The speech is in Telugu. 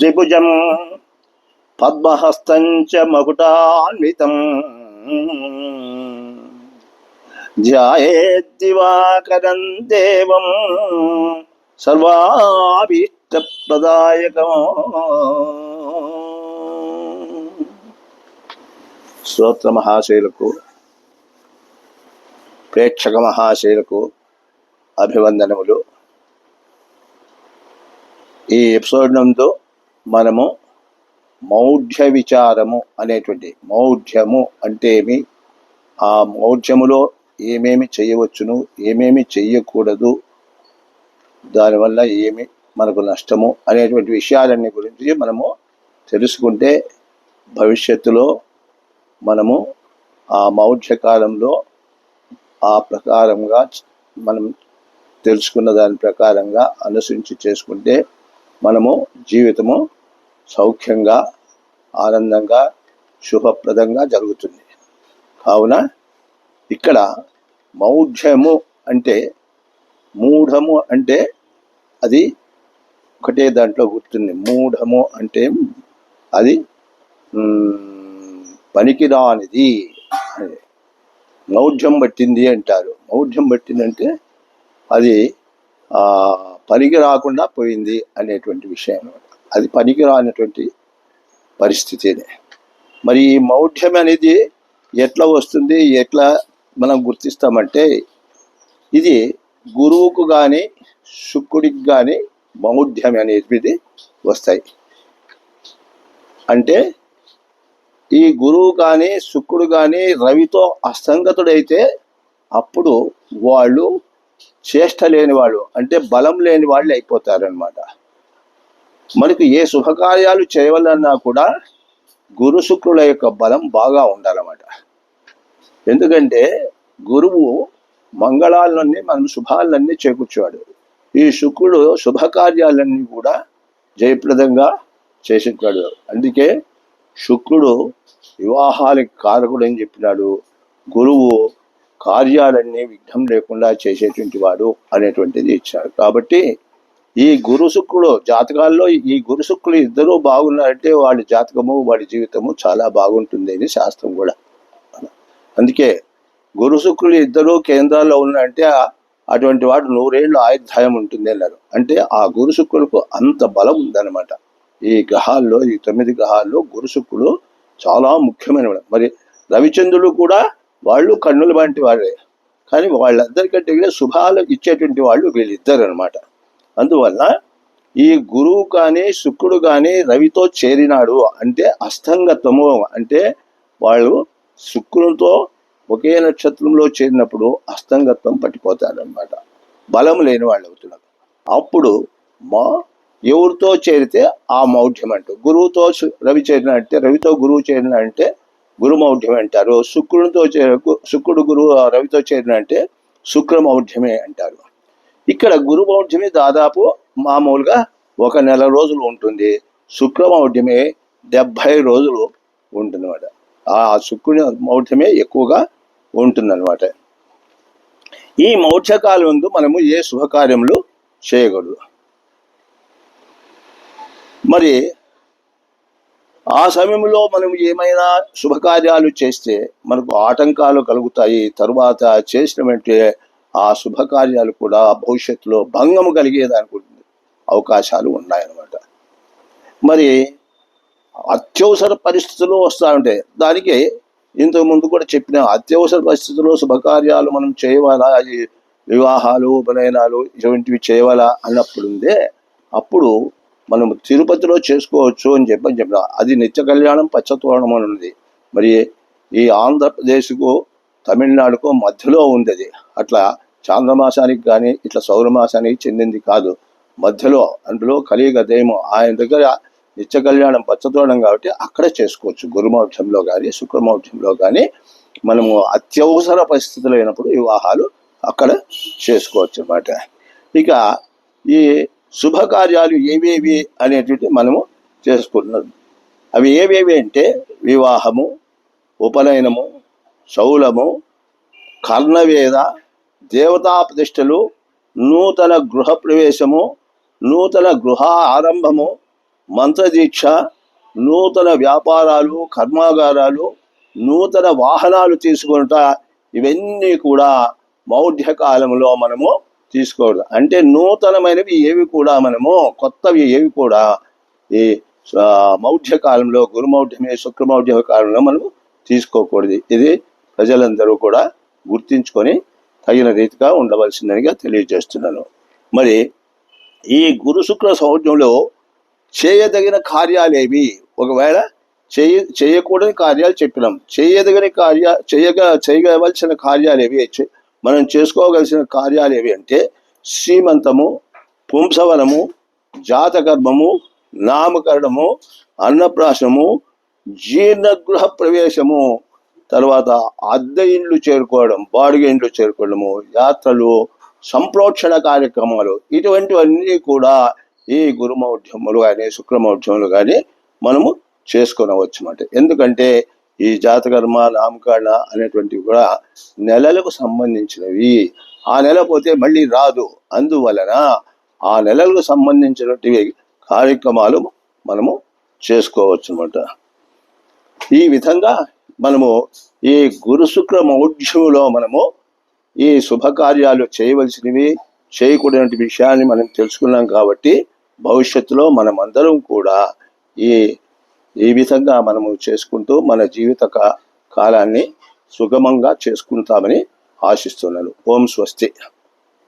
త్రిభుజం పద్మహస్తం చ మకుటాన్వితం. ధ్యాయేద్దివాకరం దేవం సర్వాభీష్టప్రదాయకం. శ్రోత్ర మహాశైలకు ప్రేక్షక మహాశైలకు అభివందనములు. ఈ ఎపిసోడ్ నందు మనము మౌఢ్య విచారము అనేటువంటి మౌఢ్యము అంటే ఏమి ఆ మౌఢ్యములో ఏమేమి చేయవచ్చును ఏమేమి చెయ్యకూడదు దానివల్ల ఏమి మనకు నష్టము అనేటువంటి విషయాలన్నీ గురించి మనము తెలుసుకుంటే భవిష్యత్తులో మనము ఆ మౌఢ్య కాలంలో ఆ ప్రకారంగా మనం తెలుసుకున్న దాని ప్రకారంగా అనుసరించి చేసుకుంటే మనము జీవితము సౌఖ్యంగా ఆనందంగా శుభప్రదంగా జరుగుతుంది. కావున ఇక్కడ మౌఢ్యము అంటే మూఢము అంటే అది ఒకటే దాంట్లో గుర్తుంది. మూఢము అంటే అది పనికిరానిది మౌఢ్యం పట్టింది అంటారు. మౌఢ్యం పట్టిందంటే అది పనికి రాకుండా పోయింది అనేటువంటి విషయం. అది పనికిరానటువంటి పరిస్థితినే. మరి ఈ మౌఢ్యం అనేది ఎట్లా వస్తుంది ఎట్లా మనం గుర్తిస్తామంటే ఇది గురువుకు కానీ శుక్రుడికి కానీ మౌఢ్యం అనేది వస్తాయి. అంటే ఈ గురువు కానీ శుక్రుడు కానీ రవితో అసంగతుడైతే అప్పుడు వాళ్ళు చేష్ట లేని వాళ్ళు అంటే బలం లేని వాళ్ళు అయిపోతారనమాట మనకు ఏ శుభకార్యాలు చేయవాలన్నా కూడా గురు శుక్రుల యొక్క బలం బాగా ఉండాలన్నమాట. ఎందుకంటే గురువు మంగళాలన్నీ మనం శుభాలన్నీ చేకూర్చేవాడు. ఈ శుక్రుడు శుభకార్యాలన్నీ కూడా జయప్రదంగా చేసేవాడు అందుకే శుక్రుడు వివాహాలకు కారకుడు అని చెప్పినాడు. గురువు కార్యాలన్నీ విఘ్నం లేకుండా చేసేటువంటి వాడు అనేటువంటిది ఇచ్చాడు. కాబట్టి ఈ గురు శుక్రుడు జాతకాల్లో ఈ గురు శుక్రులు ఇద్దరూ బాగున్నారంటే వాళ్ళ జాతకము వాడి జీవితము చాలా బాగుంటుంది అని శాస్త్రం కూడా అందుకే గురు శుక్రులు కేంద్రాల్లో ఉన్నారంటే అటువంటి వాడు నూరేళ్ళు ఆయుర్దాయం ఉంటుంది అన్నారు. అంటే ఆ గురు శుక్రులకు అంత బలం ఉందన్నమాట. ఈ గ్రహాల్లో ఈ తొమ్మిది గ్రహాల్లో గురు శుక్రుడు చాలా ముఖ్యమైన మరి రవిచంద్రుడు కూడా వాళ్ళు కన్నుల వంటి వారే. కానీ వాళ్ళందరికంటే కూడా శుభాలు ఇచ్చేటువంటి వాళ్ళు వీళ్ళిద్దరు అనమాట అందువల్ల ఈ గురువు కానీ శుక్రుడు కానీ రవితో చేరినాడు అంటే అస్తంగత్వము అంటే వాళ్ళు శుక్రునితో ఒకే నక్షత్రంలో చేరినప్పుడు అస్తంగత్వం పట్టిపోతారనమాట బలం లేని వాళ్ళు అవుతున్నారు. అప్పుడు మా ఎవరితో చేరితే ఆ మౌఢ్యం అంటారు. గురువుతో రవి చేరిన అంటే రవితో గురువు చేరిన అంటే గురు మౌఢ్యం అంటారు. శుక్రునితో చే శుక్రుడు గురువు రవితో చేరిన అంటే శుక్ర మౌఢ్యమే అంటారు. ఇక్కడ గురు మౌఢ్యమే దాదాపు మామూలుగా ఒక నెల రోజులు ఉంటుంది. శుక్ర మౌఢ్యమే డెబ్భై రోజులు ఉంటుందన్నమాట. ఆ శుక్రుని మౌఢ్యమే ఎక్కువగా ఉంటుందన్నమాట. ఈ మౌఢ్యకాలం ముందు మనము ఏ శుభకార్యములు చేయకూడదు. మరి ఆ సమయంలో మనం ఏమైనా శుభకార్యాలు చేస్తే మనకు ఆటంకాలు కలుగుతాయి. తరువాత చేసినటువంటి ఆ శుభకార్యాలు కూడా భవిష్యత్తులో భంగము కలిగేదానికి అవకాశాలు ఉన్నాయన్నమాట. మరి అత్యవసర పరిస్థితులు వస్తూ ఉంటాయి దానికి ఇంతకు ముందు కూడా చెప్పిన అత్యవసర పరిస్థితుల్లో శుభకార్యాలు మనం చేయవాలా? వివాహాలు ఉపనయనాలు ఇటువంటివి చేయవాలా అన్నప్పుడు ఉందే అప్పుడు మనం తిరుపతిలో చేసుకోవచ్చు అని చెప్పని చెప్పిన. అది నిత్య కళ్యాణం పచ్చతోరణం అని ఉంది మరి ఈ ఆంధ్రప్రదేశ్కు తమిళనాడుకు మధ్యలో ఉంది అది అట్లా చాంద్రమాసానికి కానీ ఇట్లా సౌరమాసానికి చెందింది కాదు. మధ్యలో అందులో కలియుగ దైవం ఆయన దగ్గర నిత్య కళ్యాణం పచ్చతోరణం కాబట్టి అక్కడే చేసుకోవచ్చు. గురుమౌఢ్యంలో కానీ శుక్రమౌఢ్యంలో కానీ మనము అత్యవసర పరిస్థితులు అయినప్పుడు వివాహాలు అక్కడ చేసుకోవచ్చు అన్నమాట. ఇక ఈ శుభకార్యాలు ఏవేవి అనేటువంటి మనము చేసుకుంటున్నాం. అవి ఏవేవి అంటే వివాహము ఉపనయనము శౌలము కర్ణవేద దేవతా ప్రతిష్టలు నూతన గృహ ప్రవేశము నూతన గృహ ఆరంభము మంత్రదీక్ష నూతన వ్యాపారాలు కర్మాగారాలు నూతన వాహనాలు తీసుకుంట ఇవన్నీ కూడా మౌఢ్య కాలంలో మనము తీసుకోవడం అంటే నూతనమైనవి ఏవి కూడా మనము కొత్తవి ఏవి కూడా ఈ మౌఢ్య కాలంలో గురుమౌఢ్యమే శుక్రమౌఢ్య కాలంలో మనము తీసుకోకూడదు. ఇది ప్రజలందరూ కూడా గుర్తించుకొని తగిన రీతిగా ఉండవలసిందనిగా తెలియజేస్తున్నాను. మరి ఈ గురు శుక్ర సౌజ్ఞంలో చేయదగిన కార్యాలేవి? ఒకవేళ చేయ చేయకూడని కార్యాలు చెప్పినాం. చేయదగిన కార్య చేయగ చేయవలసిన కార్యాలు ఏవి మనం చేసుకోవలసిన కార్యాలు ఏవి అంటే శ్రీమంతము పుంసవనము జాతకర్మము నామకరణము అన్నప్రాశనము జీర్ణగృహ ప్రవేశము. తర్వాత అద్దె ఇండ్లు చేరుకోవడం బాడుగ ఇండ్లు చేరుకోవడము యాత్రలు సంప్రోక్షణ కార్యక్రమాలు ఇటువంటివన్నీ కూడా ఈ గురుమౌఢ్యములు కానీ శుక్రమౌఢ్యములు కానీ మనము చేసుకునవచ్చు అన్నమాట ఎందుకంటే ఈ జాతకర్మ నామకరణ అనేటువంటివి కూడా నెలలకు సంబంధించినవి. ఆ నెల పోతే మళ్ళీ రాదు. అందువలన ఆ నెలలకు సంబంధించినటువంటి కార్యక్రమాలు మనము చేసుకోవచ్చు అన్నమాట ఈ విధంగా మనము ఈ గురుశుక్ర మౌఢ్యములో మనము ఈ శుభకార్యాలు చేయవలసినవి చేయకూడనటువంటి విషయాన్ని మనం తెలుసుకున్నాం కాబట్టి భవిష్యత్తులో మనమందరం కూడా ఈ ఈ విధంగా మనము చేసుకుంటూ మన జీవిత కాలాన్ని సుగమంగా చేసుకుంటామని ఆశిస్తున్నాను. ఓం స్వస్తి.